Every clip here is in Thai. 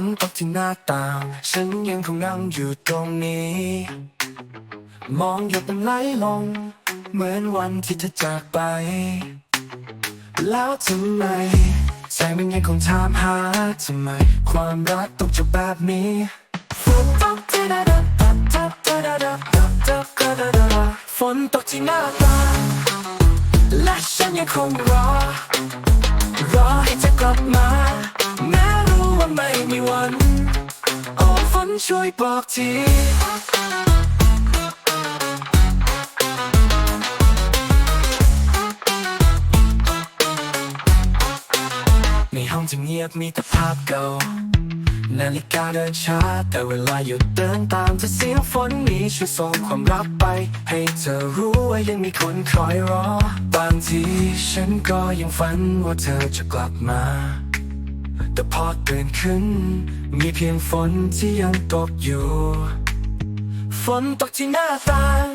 นตกที่หน้าต่าง ฉันยังคงนั่งอยู่ตรงนี้ มองหยดน้ำไหลลง เหมือนวันที่เธอจากไป แล้วทำไมใจมันยังคงถามหาทำไม ความรักต้องจบแบบนี้ฝนตกที่หน้าต่างฝนตกที่หน้าต่างและฉันยังคงรอ รอให้เธอกลับมา ไม่มีวันโอ้ฝนช่วยบอกทีในห้องจะเงียบมีแต่ภาพเก่านาฬิกาเดินช้า แต่เวลาหยุดเดินตามจะเสียงฝนนี้ช่วยส่งความรักไป ให้เธอรู้ว่ายังมีคนคอยรอ บางทีฉันก็ยังฝันว่าเธอจะกลับมา แต่พอตื่นขึ้น มีเพียงฝนที่ยังตกอยู่ ฝนตกที่หน้าต่าง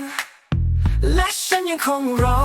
และฉันยังคงรอ